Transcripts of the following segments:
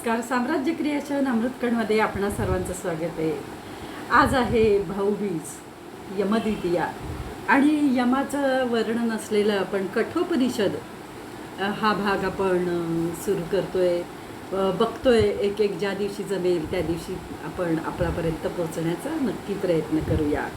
नमस्कार. साम्राज्य क्रियाच्या अमृतकणमध्ये आपणा सर्वांचं स्वागत आहे. आज आहे भाऊबीज यमद्वितीया. आणि यमाचं वर्णन असलेलं आपण कठोपनिषद हा भाग आपण सुरू करतोय. बघतोय एक एक ज्या दिवशी जमेल त्या दिवशी आपण आपल्यापर्यंत पोहोचण्याचा नक्की प्रयत्न करूया.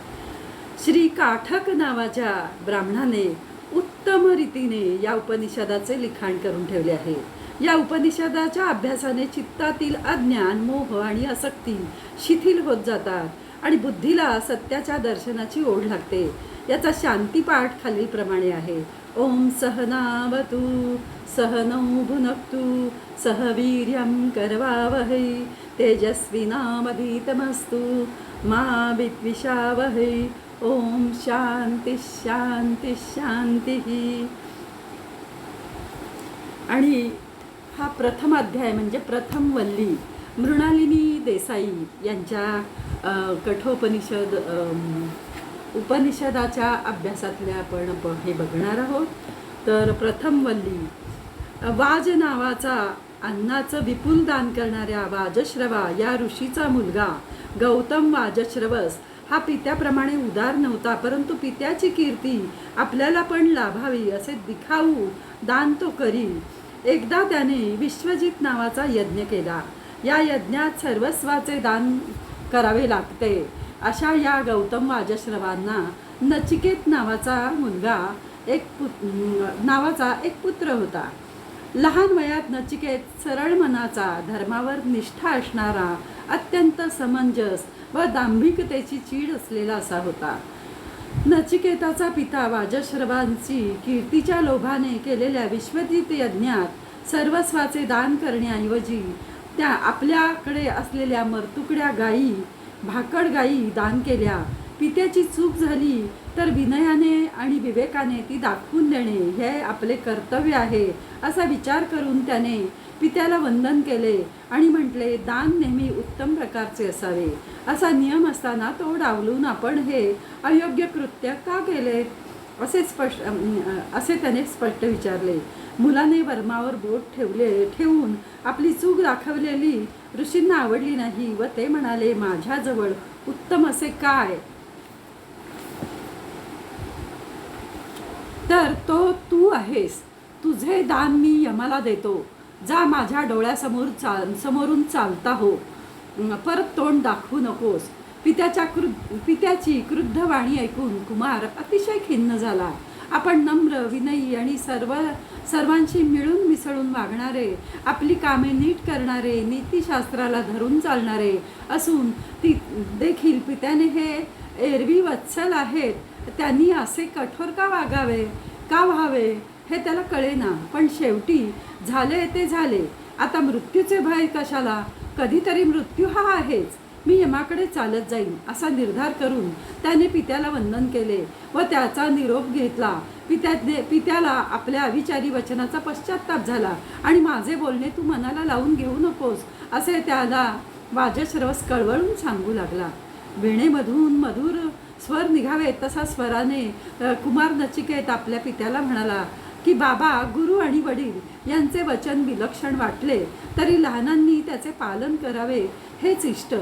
श्री काठक नावाच्या ब्राह्मणाने उत्तम रीतीने या उपनिषदाचे लिखाण करून ठेवले आहे. या उपनिषदाच्या अभ्यासाने चित्तातील अज्ञान मोह आणि आसक्ती शिथिल होत जातात आणि बुद्धीला सत्याच्या दर्शनाची ओढ लागते. याचा शांतीपाठ खालीलप्रमाणे आहे. ओम सहनावतु सहनौ भुनक्तु सहवीर्यं करवावहै तेजस्विनामधीतमस्तु मा विद्विषावहै ओम शांती शांती शांती. आणि हा प्रथम अध्याय म्हणजे प्रथम वल्ली. मृणालिनी देसाई यांच्या कठोपनिषद उपनिषदाच्या अभ्यासातल्या आपण हे बघणार आहोत. तर प्रथम वल्ली. वाज नावाचा अन्नाचं विपुल दान करणाऱ्या वाजश्रवा या ऋषीचा मुलगा गौतम वाजश्रवस हा पित्याप्रमाणे उदार नव्हता परंतु पित्याची कीर्ती आपल्याला पण लाभावी असे दिखाऊ दान तो करी एकदा त्याने विश्वजित नावाचा यज्ञ केला. या यज्ञात सर्वस्वाचे दान करावे लागते. अशा या गौतम वाजश्रवांना नचिकेत नावाचा मुलगा एक पुत नावाचा एक पुत्र होता. लहान वयात नचिकेत सरळ मनाचा धर्मावर निष्ठा असणारा अत्यंत समंजस व दांभिकतेची चीड असलेला असा होता. नचिकेताचा पिता वाजश्रवांची कीर्तीच्या लोभाने केलेल्या विश्वजित यज्ञात सर्वस्वाचे दान करण्याऐवजी त्या आपल्याकडे असलेल्या मरतुकड्या गायी भाकड गायी दान केल्या. पित्याची चूक झाली तर विनयाने आणि विवेकाने ती दाखवून देणे हे आपले कर्तव्य आहे असा विचार करून त्याने पित्याला वंदन केले आणि म्हटले दान नेहमी उत्तम प्रकारचे असावे असा नियम असताना तो डावलून आपण हे अयोग्य कृत्य का केले? असे स्पष्ट असे त्याने स्पष्ट विचारले. मुलाने वर्मावर बोट ठेवले ठेवून आपली चूक दाखवलेली ऋषींना आवडली नाही व ते म्हणाले माझ्याजवळ उत्तम असे काय? तर तो तू आहेस. तुझे दान मी यमाला देतो. जा माझ्या डोळ्यासमोर चाल समोरून चालता हो. परत तोंड दाखवू नकोस. पित्याच्या क्रु पित्याची क्रुद्ध वाणी ऐकून कुमार अतिशय खिन्न झाला. आपण नम्र विनयी आणि सर्व सर्वांशी मिळून मिसळून वागणारे आपली कामे नीट करणारे नीतिशास्त्राला धरून चालणारे असून ती देखील पित्याने हे एरवी वत्सल आहेत त्यांनी असे कठोर का वागावे? का व्हावे? हे त्याला कळेना. पण शेवटी झाले ते झाले. आता मृत्यूचे भय कशाला? कधीतरी मृत्यू हा आहेच. मी यमाकडे चालत जाईन असा निर्धार करून त्याने पित्याला वंदन केले व त्याचा निरोप घेतला. पित्याने पित्याला आपल्या अविचारी वचनाचा पश्चाताप झाला. आणि माझे बोलणे तू मनाला लावून घेऊ नकोस असे त्याला वाजश्रवस कळवळून सांगू लागला. वेणेमधून मधुर स्वर निघावे तसा स्वराने कुमार नचिकेत आपल्या पित्याला म्हणाला की बाबा गुरु आणि वडील यांचे वचन विलक्षण वाटले. तरी लहानांनी त्याचे पालन करावे. हेच इष्ट.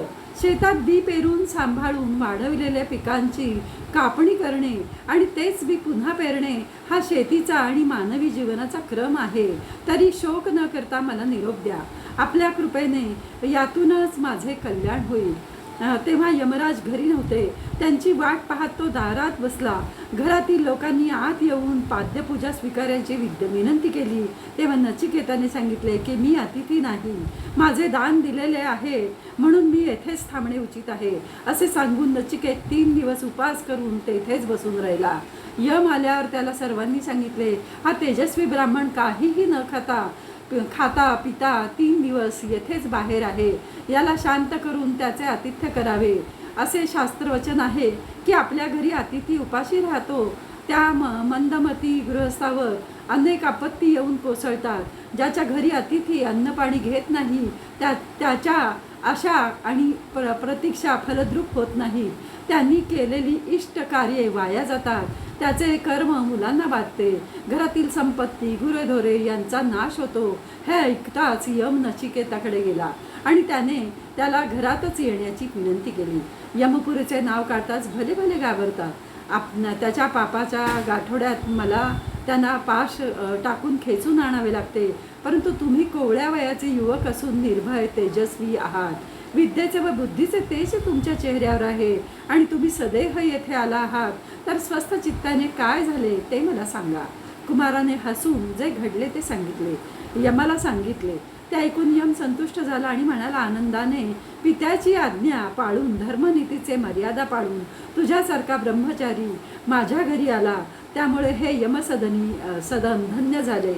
शेतात बी पेरून सांभाळून वाढविलेल्या पिकांची कापणी करणे आणि तेच बी पुन्हा पेरणे हा शेतीचा आणि मानवी जीवनाचा क्रम आहे. तरी शोक न करता मला निरोप द्या. आपल्या कृपेने यातूनच माझे कल्याण होईल. तेव्हा यमराज घरी नव्हते. त्यांची वाट पाहत तो दारात बसला. घरातील लोकांनी आत येऊन पाद्यपूजा स्वीकारायची विद्य विनंती केली. तेव्हा नचिकेताने सांगितले की मी अतिथी नाही. माझे दान दिलेले आहे. म्हणून मी येथेच थांबणे उचित आहे. असे सांगून नचिकेत तीन दिवस उपास करून तेथेच बसून राहिला. यम आल्यावर त्याला सर्वांनी सांगितले हा तेजस्वी ब्राह्मण काहीही न खाता खाता पिता तीन दिवस येथेच बाहेर आहे. याला शांत करून त्याचे आतिथ्य करावे. असे शास्त्रवचन आहे की आपल्या घरी अतिथी उपाशी राहतो. त्या म मंदमती गृहस्थावर अनेक आपत्ती येऊन कोसळतात. ज्याच्या घरी अतिथी अन्नपाणी घेत नाही त्या त्याच्या आशा आणि प्र प्रतीक्षा फलद्रूप होत नाही. त्यांनी केलेली इष्ट कार्ये वाया जातात. त्याचे कर्म मुलांना बाधते. घरातील संपत्ती गुरेढोरे यांचा नाश होतो. हे ऐकताच यम नचिकेताकडे गेला आणि त्याने त्याला घरातच येण्याची विनंती केली. यमपुरीचे नाव काढताच भले भले घाबरतात. आप त्याच्या पापाच्या गाठोड्यात मला त्यांना पाश टाकून खेचून आणावे लागते. परंतु तुम्ही कोवळ्या वयाचे युवक असून निर्भय तेजस्वी आहात. विद्येचे व बुद्धीचे तेज तुमच्या चेहऱ्यावर आहे आणि तुम्ही सदैव येथे आला आहात. तर स्वस्थ चित्ताने काय झाले ते मला सांगा. कुमाराने हसून जे घडले ते सांगितले. यमाला सांगितले ते ऐकून यम संतुष्ट झाला आणि म्हणाला आनंदाने पित्याची आज्ञा पाळून धर्मनीतीचे मर्यादा पाळून तुझ्यासारखा ब्रह्मचारी माझ्या घरी आला. त्यामुळे हे यमसदनी सदन धन्य झाले.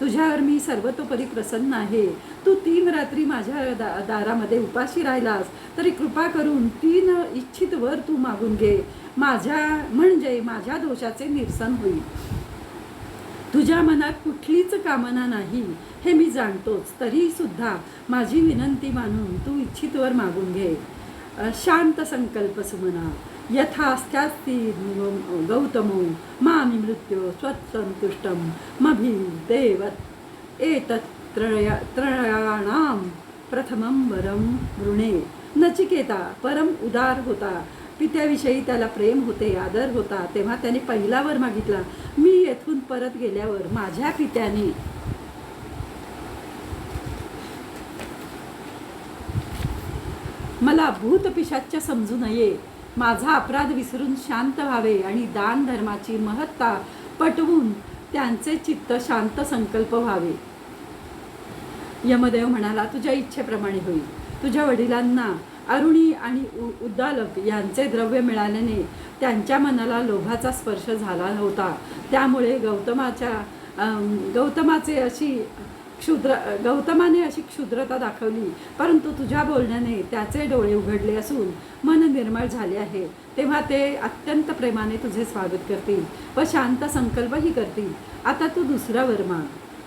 तुझ्यावर मी सर्वतोपरी प्रसन्न आहे. तू तीन रात्री माझ्या दा दारामध्ये उपाशी राहिलास. तरी कृपा करून तीन इच्छित वर तू मागून घे. माझ्या म्हणजे माझ्या दोषाचे निरसन होईल. तुझ्या मनात कुठलीच कामना नाही हे मी जाणतोच. तरीसुद्धा माझी विनंती मानून तू इच्छितवर मागून घे. शांत संकल्प सुमना. यथास्थ्यास्ती गौतमो मामी मृत्यो स्वसंतुष्टम मभी देवत। एतत् त्रया त्रयाणाम प्रथमं वरम वृणे। नचिकेता परम उदार होता। पित्याविषयी त्याला प्रेम होते आदर होता तेव्हा त्याने पहिला वर मागितला मी येथून परत गेल्यावर माझ्या पित्याने मला भूतपिशाच्य समजू नये माझा अपराध विसरून शांत व्हावे आणि दान धर्माची महत्ता पटवून त्यांचे चित्त शांत संकल्प व्हावे. यमदेव म्हणाला तुझ्या इच्छेप्रमाणे होईल. तुझ्या वडिलांना अरुणी आणि उ उद्दालक यांचे द्रव्य मिळाल्याने त्यांच्या मनाला लोभाचा स्पर्श झाला होता त्यामुळे गौतमाच्या गौतमाचे अशी क्षुद्र गौतमाने अशी क्षुद्रता दाखवली. परंतु तुझ्या बोलण्याने त्याचे डोळे उघडले असून मन निर्मळ झाले आहे. तेव्हा ते अत्यंत प्रेमाने तुझे स्वागत करतील व शांत संकल्पही करतील. आता तू दुसरा वर माग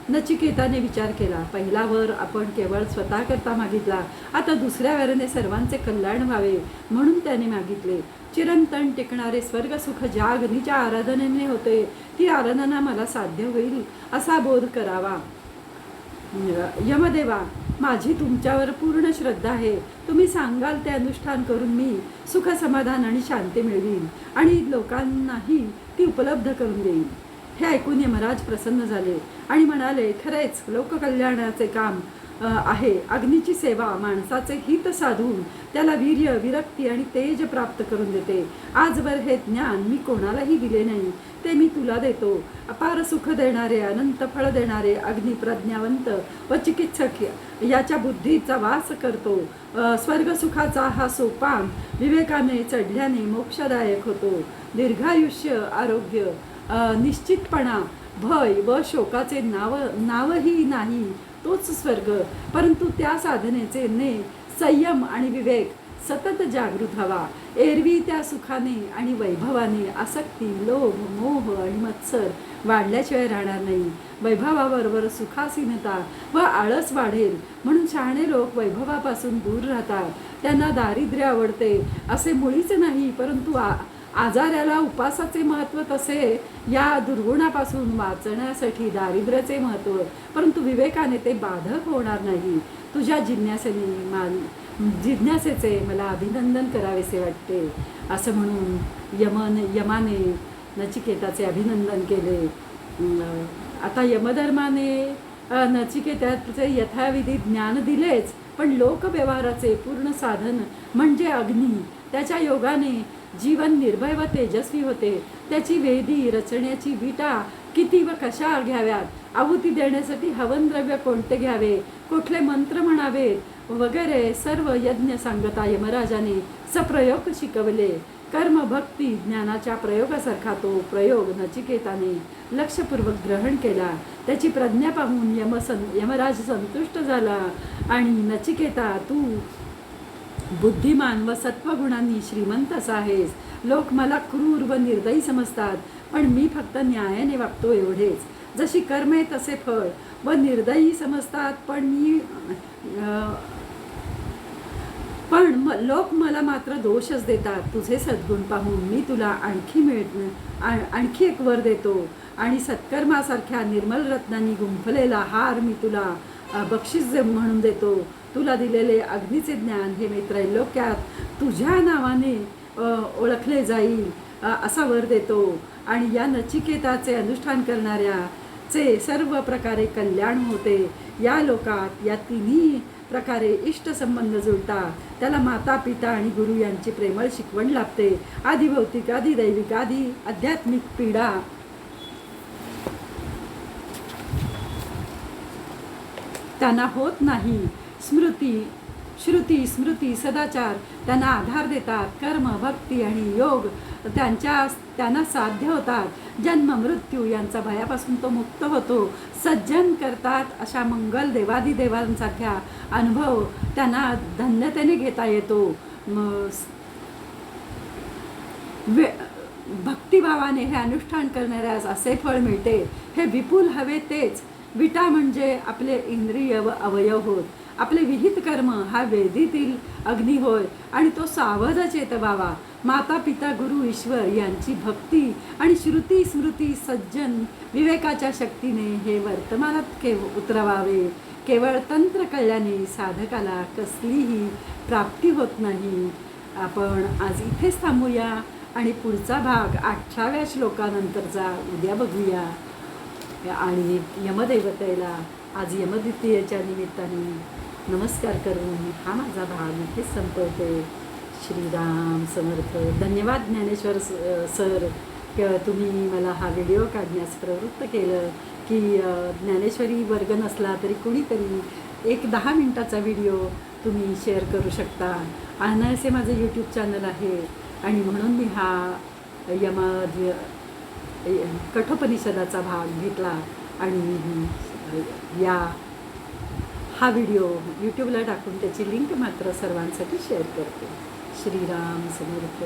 नचिकेताने विचार केला पहिला वर आपण केवळ स्वतःकरता मागितला आता दुसऱ्या वराने सर्वांचे कल्याण व्हावे म्हणून त्याने मागितले. चिरंतन टिकणारे स्वर्गसुख ज्या अग्नीच्या आराधनेने होते. ती आराधना मला साध्य होईल असा बोध करावा. यमदेवा माझी तुमच्यावर पूर्ण श्रद्धा आहे. तुम्ही सांगाल ते अनुष्ठान करून मी सुख समाधान आणि शांती मिळवीन आणि लोकांनाही ती उपलब्ध करून देईन. हे ऐकून यमराज प्रसन्न झाले. आणि म्हणाले खरेच लोककल्याणाचे काम आहे. अग्नीची सेवा माणसाचे हित साधून त्याला वीर्य विरक्ती आणि तेज प्राप्त करून देते. आजवर हे ज्ञान मी कोणालाही दिले नाही. ते मी तुला देतो. अपार सुख देणारे अनंत फळ देणारे अग्नी प्रज्ञावंत व चिकित्सक याच्या बुद्धीचा वास करतो. स्वर्गसुखाचा हा सोपान विवेकाने चढल्याने मोक्षदायक होतो. दीर्घायुष्य आरोग्य निश्चितपणा भय व शोकाचे नाव नावही नाही तोच स्वर्ग. परंतु त्या साधनेचे ने संयम आणि विवेक सतत जागृत हवा एरवी त्या सुखाने आणि वैभवाने आसक्ती लोभ मोह आणि मत्सर वाढल्याशिवाय राहणार नाही. वैभवाबरोबर सुखासीनता व आळस वाढेल म्हणून शहाणे लोक वैभवापासून दूर राहतात. त्यांना दारिद्र्य आवडते असे मुळीच नाही परंतु आ आजाराला उपासाचे महत्त्व तसे या दुर्गुणापासून वाचण्यासाठी दारिद्र्याचे महत्त्व परंतु विवेकाने ते बाधक होणार नाही. तुझ्या जिज्ञासेने मान जिज्ञासेचे मला अभिनंदन करावेसे वाटते. असं म्हणून यमन यमाने नचिकेताचे अभिनंदन केले. आता यमधर्माने नचिकेताचे यथाविधी ज्ञान दिलेच पण लोकव्यवहाराचे पूर्ण साधन म्हणजे अग्नी. त्याच्या योगाने जीवन निर्भय व तेजस्वी होते. त्याची वेदी रचण्याची विटा किती व कशा घ्याव्यात? आहुती देण्यासाठी हवन द्रव्य कोणते घ्यावे? कुठले मंत्र म्हणावेत? वगैरे सर्व यज्ञ सांगता यमराजाने सप्रयोग शिकवले. कर्म भक्ती ज्ञानाच्या प्रयोगासारखा तो प्रयोग नचिकेताने लक्षपूर्वक ग्रहण केला. त्याची प्रज्ञा पाहून यमसन यमराज संतुष्ट झाला आणि नचिकेता तू बुद्धिमान व सत्वगुणांनी श्रीमंत असा आहेस. लोक मला क्रूर व निर्दयी समजतात पण मी फक्त न्यायाने वागतो एवढेच. जशी कर्मे तसे फळ. व निर्दयी समजतात पण मी पण म लोक मला मात्र दोषच देतात. तुझे सद्गुण पाहून मी तुला आणखी मिळ आणखी एक वर देतो. आणि सत्कर्मासारख्या निर्मल रत्नांनी गुंफलेला हार मी तुला बक्षीस दे- म्हणून देतो. तुला दिलेले अग्नीचे ज्ञान हे मी त्रैलोक्यात तुझ्या नावाने ओळखले जाईल असा वर देतो. आणि या नचिकेताचे अनुष्ठान करणाऱ्याचे सर्व प्रकारे कल्याण होते. या लोकात या तिन्ही प्रकारे इष्टसंबंध जुळतात त्याला माता पिता आणि गुरु यांची प्रेमळ शिकवण लाभते. आधी भौतिक आधी दैविक आधी आध्यात्मिक पीडा. त्यांना होत नाही. स्मृती श्रुती स्मृती सदाचार त्यांना आधार देतात. कर्म भक्ती आणि योग त्यांच्या त्यांना साध्य होतात. जन्म मृत्यू यांचा भयापासून तो मुक्त होतो. सज्जन करतात अशा मंगल देवादिदेवांसारख्या अनुभव त्यांना धन्यतेने घेता येतो. वे भक्तिभावाने हे अनुष्ठान करणाऱ्यास असे फळ मिळते. हे विपुल हवे तेच. विटा म्हणजे आपले इंद्रिय व अवयव होत. आपले विहित कर्म हा वेदीतील अग्नी होय आणि तो सावध चेतवावा माता पिता गुरु ईश्वर यांची भक्ती आणि श्रुती स्मृती सज्जन विवेकाच्या शक्तीने हे वर्तमानात केव उतरवावे. केवळ तंत्र कळल्याने साधकाला कसलीही प्राप्ती होत नाही. आपण आज इथेच थांबूया आणि पुढचा भाग अठराव्या श्लोकानंतरचा उद्या बघूया. आणि यमदेवतेला आज यमद्वितीयेच्या निमित्ताने नमस्कार करून हा माझा भाग इथे संपवते. श्रीराम समर्थ. धन्यवाद ज्ञानेश्वर स- सर क- तुम्ही मला हा व्हिडिओ काढण्यास प्रवृत्त केलं की ज्ञानेश्वरी वर्ग नसला तरी कुणीतरी एक दहा मिनटाचा व्हिडिओ तुम्ही शेअर करू शकता. अनायसे माझं यूट्यूब चॅनल आहे आणि म्हणून मी हा यम कठोपनिषदाचा भाग घेतला आणि या हा व्हिडिओ यूट्यूबला टाकून त्याची लिंक मात्र सर्वांसाठी शेअर करते. श्रीराम समर्थ